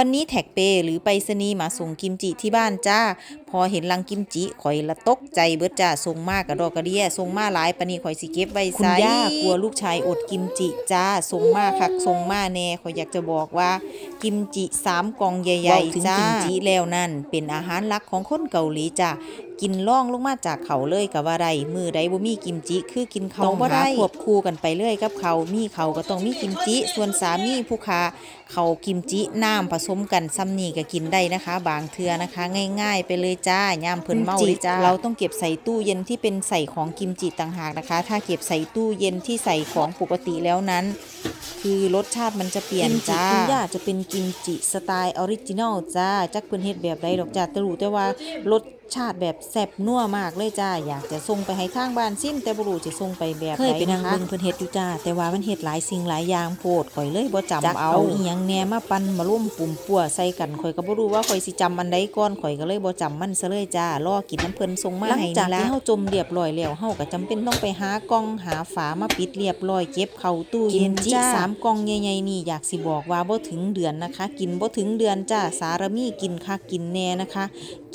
วันนี้แท็กเปหรือไปรษณีย์มาส่งกิมจิที่บ้านจ้าพอเห็นลังกิมจิข่อยละตกใจเบิดจ้าส่งมากกระดอกกระเดียส่งมาหลายปานนี้ข่อยสิเก็บไว้ใส่คุณย่ากลัวลูกชายอดกิมจิจ้าส่งมาคักส่งมาแน่ข่อยอยากจะบอกว่า กิมจิสามกล่องใหญ่ๆจ้ากิมจิแล้วนั่น เป็นอาหารหลักของคนเกาหลีจ้ากินล่องลงมาจากเขาเลยกับว่าไรมือใดบ่มีกิมจิคือกินเขาวบ่ได้ควบคู่กันไปเรื่อยกับเขาวมีเขาวก็ต้องมีกิมจิ ส่วนสามีผู้ค้าเขาวกิมจิน้ำผสมกันซ้ำนี่ก็กินได้นะคะ บางเทื่อนะคะ ง่าย ๆ ไปเลยจ้ายามเพิ่นเมาเลยจ้าเราต้องเก็บใส่ตู้เย็นที่เป็นใส่ของกิมจิต่างหากนะคะ ถ้าเก็บใส่ตู้เย็นที่ใส่ของปกติแล้วนั้น คือรสชาติมันจะเปลี่ยนจ้าคุณย่าจะเป็นกิมจิสไตล์ออริจินอลจ้าจักเพิ่นเฮ็ดแบบใดดอกจ้าแต่รู้แต่ว่ารสชาติแบบแซ่บนัวมากเลยจ้าอยากจะส่งไปให้ทางบ้านซิมแต่บ่รู้จะส่งไปแบบใดนะคะเคยไปนั่งเบิ่งเพิ่นเฮ็ดอยู่จ้าแต่ว่ามันเฮ็ดหลายสิ่งหลายอย่างโพดข่อยเลยบ่จำเอาอีหยังแหน่มาปั่นมาร่วมปุ่มปั่วใส่กันข่อยก็บ่รู้ว่าข่อยสิจำอันใดก่อนข่อยก็เลยบ่จำมันซะเลยจ้ารอกินน้ำเพิ่นส่งมาให้นี่ล่ะหลังจากที่เฮาจมเรียบร้อยแล้วเฮาก็จำเป็นต้องไปหากล่องหาฝามาปิดเรียบร้อยเก็บเข้าตู้เย็นจ้าสามกล่องใหญ่ๆนี่อยากสิบอกว่าบ่ถึงเดือนนะคะ กินบ่ถึงเดือนจ้าสารมีกินคักกินแน่นะคะ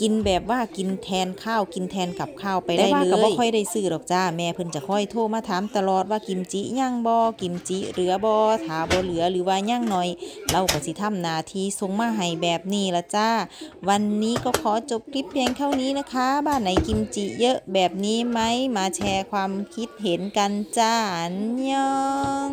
กินแบบว่ากินแทนข้าวกินแทนกับข้าวไปได้เลยแต่ว่าก็บ่ค่อยได้ซื้อดอกจ้าแม่เพิ่นจะค่อยโทรมาถามตลอดว่ากิมจิย่างบ่กิมจิเหลือบ่ถ้าบ่เหลือหรือว่าย่างหน่อย เราก็สิทำหน้าที่ส่งมาให้แบบนี้ละจ้า วันนี้ก็ขอจบคลิปเพียงเท่านี้นะคะ บ้านไหนกิมจิเยอะแบบนี้ไหมมาแชร์ความคิดเห็นกันจ้าอันยอง